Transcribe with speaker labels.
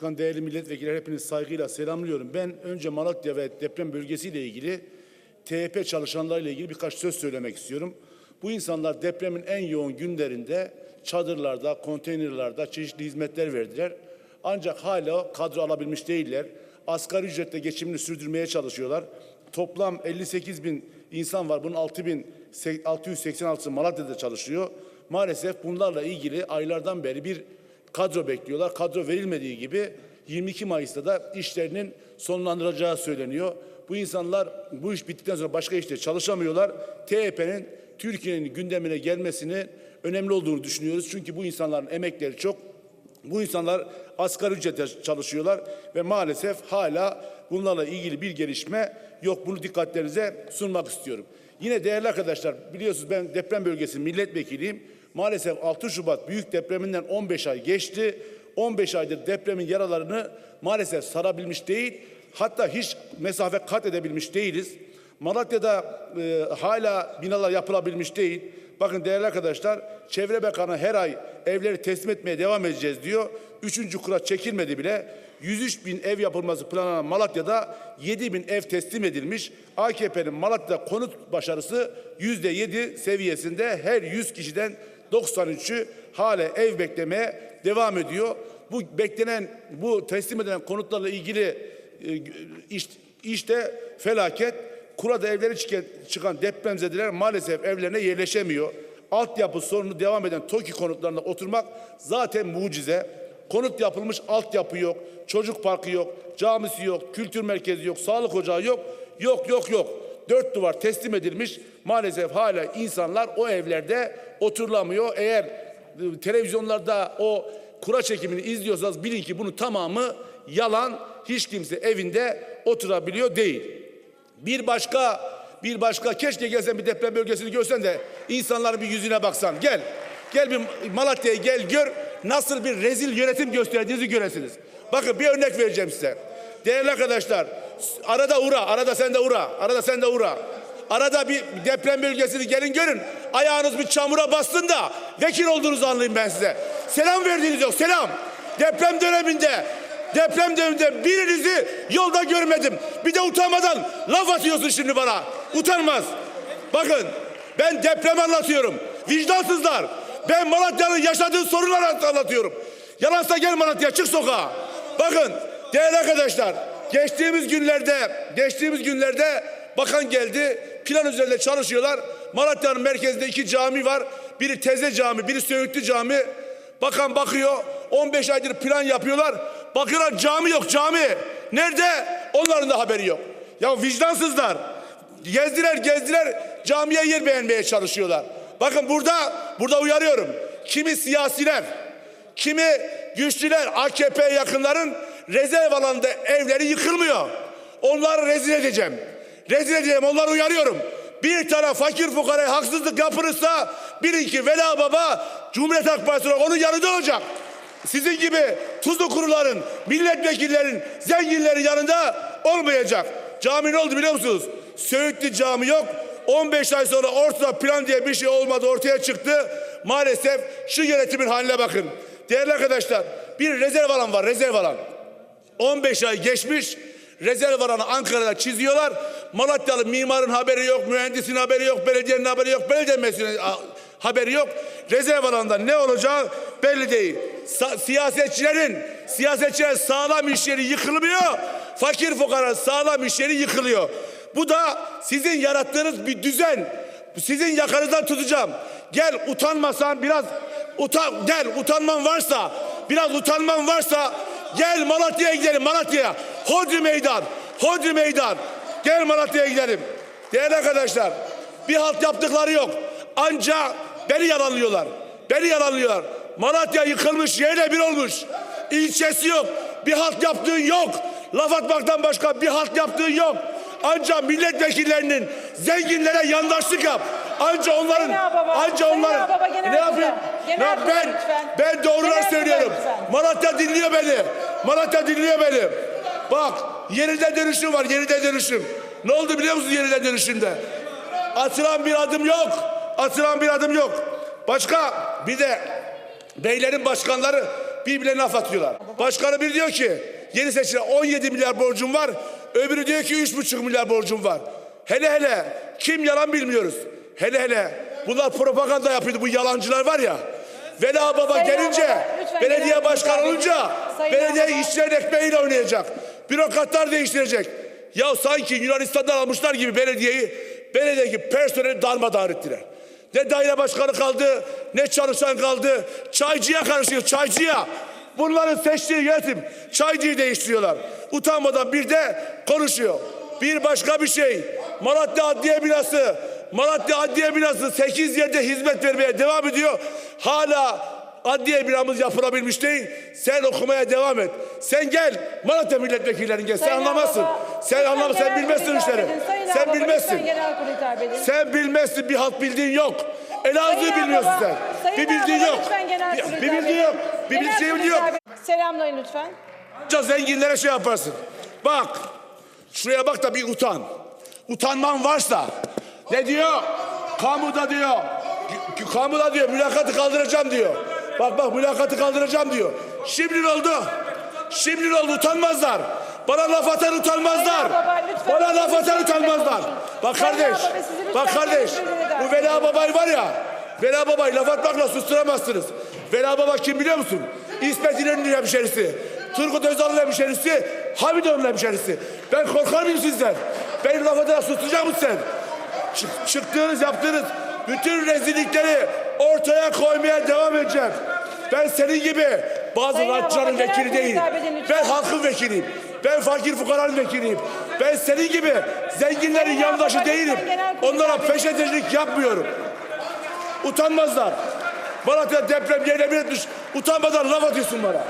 Speaker 1: Başkan, değerli milletvekilleri hepinizi saygıyla selamlıyorum. Ben önce Malatya ve deprem bölgesiyle ilgili THP çalışanlarıyla ilgili birkaç söz söylemek istiyorum. Bu insanlar depremin en yoğun günlerinde çadırlarda, konteynerlarda çeşitli hizmetler verdiler. Ancak hala kadro alabilmiş değiller. Asgari ücretle geçimini sürdürmeye çalışıyorlar. Toplam 58 bin insan var. Bunun 6 bin 686'sı Malatya'da çalışıyor. Maalesef bunlarla ilgili aylardan beri bir kadro bekliyorlar. Kadro verilmediği gibi 22 Mayıs'ta da işlerinin sonlandırılacağı söyleniyor. Bu insanlar bu iş bittikten sonra başka işte çalışamıyorlar. THP'nin Türkiye'nin gündemine gelmesini önemli olduğunu düşünüyoruz. Çünkü bu insanların emekleri çok. Bu insanlar asgari ücrete çalışıyorlar ve maalesef hala bunlarla ilgili bir gelişme yok. Bunu dikkatlerinize sunmak istiyorum. Yine değerli arkadaşlar biliyorsunuz ben deprem bölgesi milletvekiliyim. Maalesef 6 Şubat büyük depreminden 15 ay geçti. 15 aydır depremin yaralarını maalesef sarabilmiş değil. Hatta hiç mesafe kat edebilmiş değiliz. Malatya'da e, hala binalar yapılabilmiş değil. Bakın değerli arkadaşlar, Çevre Bakanı her ay evleri teslim etmeye devam edeceğiz diyor. Üçüncü kura çekilmedi bile. 103 bin ev yapılması planlanan Malatya'da 7 bin ev teslim edilmiş. AKP'nin Malatya'da konut başarısı yüzde 7 seviyesinde her 100 kişiden 93'ü hala ev beklemeye devam ediyor. Bu beklenen, bu teslim edilen konutlarla ilgili e, iş, işte felaket. Kurada evleri çıkan, çıkan depremzedeler maalesef evlerine yerleşemiyor. Altyapı sorunu devam eden TOKİ konutlarında oturmak zaten mucize. Konut yapılmış altyapı yok, çocuk parkı yok, camisi yok, kültür merkezi yok, sağlık ocağı yok, yok yok yok. Dört duvar teslim edilmiş. Maalesef hala insanlar o evlerde oturulamıyor. Eğer e, televizyonlarda o kura çekimini izliyorsanız bilin ki bunun tamamı yalan. Hiç kimse evinde oturabiliyor değil. Bir başka bir başka keşke gelsen bir deprem bölgesini görsen de insanların bir yüzüne baksan. Gel. Gel bir Malatya'ya gel gör nasıl bir rezil yönetim gösterdiğinizi göresiniz. Bakın bir örnek vereceğim size. Değerli arkadaşlar arada uğra, arada sen de uğra, arada sen de uğra. Arada bir deprem bölgesini gelin görün. Ayağınız bir çamura bastın da vekil olduğunuzu anlayayım ben size. Selam verdiğiniz yok, selam. Deprem döneminde Deprem döneminde birinizi yolda görmedim. Bir de utanmadan laf atıyorsun şimdi bana. Utanmaz. Bakın ben deprem anlatıyorum. Vicdansızlar. Ben Malatya'nın yaşadığı sorunları anlatıyorum. Yalansa gel Malatya çık sokağa. Bakın değerli arkadaşlar geçtiğimiz günlerde geçtiğimiz günlerde bakan geldi. Plan üzerinde çalışıyorlar. Malatya'nın merkezinde iki cami var. Biri Teze Cami, biri Söğütlü Cami. Bakan bakıyor. 15 aydır plan yapıyorlar. Bakıyorlar cami yok cami. Nerede? Onların da haberi yok. Ya vicdansızlar. Gezdiler gezdiler camiye yer beğenmeye çalışıyorlar. Bakın burada burada uyarıyorum. Kimi siyasiler, kimi güçlüler, AKP yakınların rezerv alanında evleri yıkılmıyor. Onları rezil edeceğim. Rezil edeceğim onları uyarıyorum. Bir taraf fakir fukaraya haksızlık yapılırsa bilin ki Vela Baba Cumhuriyet Halk Partisi onun yanında olacak. Sizin gibi tuzlu kuruların, milletvekillerin, zenginlerin yanında olmayacak. Cami ne oldu biliyor musunuz? Söğütlü cami yok. 15 ay sonra ortada plan diye bir şey olmadı ortaya çıktı. Maalesef şu yönetimin haline bakın. Değerli arkadaşlar bir rezerv alan var rezerv alan. 15 ay geçmiş rezerv alanı Ankara'da çiziyorlar. Malatyalı mimarın haberi yok, mühendisin haberi yok, belediyenin haberi yok, belediye mesleğinin haberi yok. Rezerv alanında ne olacağı belli değil. Sa- siyasetçilerin, siyasetçilerin sağlam işleri yıkılmıyor. Fakir fukara sağlam işleri yıkılıyor. Bu da sizin yarattığınız bir düzen. Sizin yakanızdan tutacağım. Gel utanmasan biraz utan gel utanman varsa biraz utanman varsa gel Malatya'ya gidelim Malatya'ya. Hodri meydan. Hodri meydan. Gel Malatya'ya gidelim. Değerli arkadaşlar bir halt yaptıkları yok. Ancak beni yalanlıyorlar. Beni yalanlıyorlar. Malatya yıkılmış yerle bir olmuş. İlçesi yok. Bir halt yaptığın yok. Laf atmaktan başka bir halt yaptığın yok. Ancak milletvekillerinin zenginlere yandaşlık yap. Anca onların, anca onların.
Speaker 2: Genel
Speaker 1: ne yapayım? ben, ben doğruları söylüyorum. Malatya dinliyor beni. Malatya dinliyor beni. Bak yerinde dönüşüm var yerinde dönüşüm. Ne oldu biliyor musun yerinde dönüşümde? Atılan bir adım yok. Atılan bir adım yok. Başka bir de beylerin başkanları birbirlerine laf atıyorlar. Başkanı bir diyor ki yeni seçilen 17 milyar borcum var. Öbürü diyor ki 3,5 milyar borcum var. Hele hele kim yalan bilmiyoruz. Hele hele bunlar propaganda yapıyordu bu yalancılar var ya. Vela Baba gelince
Speaker 2: lütfen
Speaker 1: belediye başkanı olunca
Speaker 2: Sayın
Speaker 1: belediye
Speaker 2: Baba.
Speaker 1: işçilerin ekmeğiyle oynayacak. Bürokratlar değiştirecek. Ya sanki Yunanistan'dan almışlar gibi belediyeyi, belediyedeki personeli darmadağın ettiler. Ne daire başkanı kaldı, ne çalışan kaldı. Çaycıya karışıyor, çaycıya. Bunların seçtiği yönetim çaycıyı değiştiriyorlar. Utanmadan bir de konuşuyor. Bir başka bir şey. Malatya Adliye Binası, Malatya Adliye Binası 8 yerde hizmet vermeye devam ediyor. Hala adliye binamız yapılabilmiş değil. Sen okumaya devam et. Sen gel Malatya milletvekillerin gel. Sen
Speaker 2: Sayın
Speaker 1: anlamazsın. Sen anlamazsın. Sen bilmezsin işleri. Sen bilmezsin. Sen bilmezsin. Bir halt bildiğin yok. Elazığ bilmiyorsun sen. Bir bildiğin yok. Bir, bildiğin yok. Bir bildiğin yok.
Speaker 2: Selamlayın lütfen.
Speaker 1: Anca zenginlere şey yaparsın. Bak. Şuraya bak da bir utan. Utanman varsa. Ne diyor? Kamuda diyor. Kamuda diyor mülakatı kaldıracağım diyor. Bak bak mülakatı kaldıracağım diyor. Şimdi ne oldu? Şimdi ne oldu? Utanmazlar. Bana laf atan utanmazlar. Bana laf
Speaker 2: sizinle
Speaker 1: utanmazlar. Bak kardeş. Bak kardeş. Bu Vela Babay var ya. Vela Babay laf atmakla susturamazsınız. Vela Baba kim biliyor musun? İsmet İnönü'nün hemşerisi. Turgut Özal'ın hemşerisi. Hamidoğlu'nun hemşerisi. Ben korkar mıyım sizden? Beni laf atarak susturacak mısın sen? Çık- çıktığınız yaptığınız bütün rezillikleri ortaya koymaya devam edeceğim. Ben senin gibi bazı
Speaker 2: Sayın
Speaker 1: vekili değilim. Ben halkın vekiliyim. Ben fakir fukaranın vekiliyim. Ben senin gibi zenginlerin
Speaker 2: Sayın
Speaker 1: yandaşı
Speaker 2: Ağababa,
Speaker 1: değilim. Onlara peşetecilik yapmıyorum. Utanmazlar. Malatya deprem yerine bir etmiş. Utanmadan laf atıyorsun bana.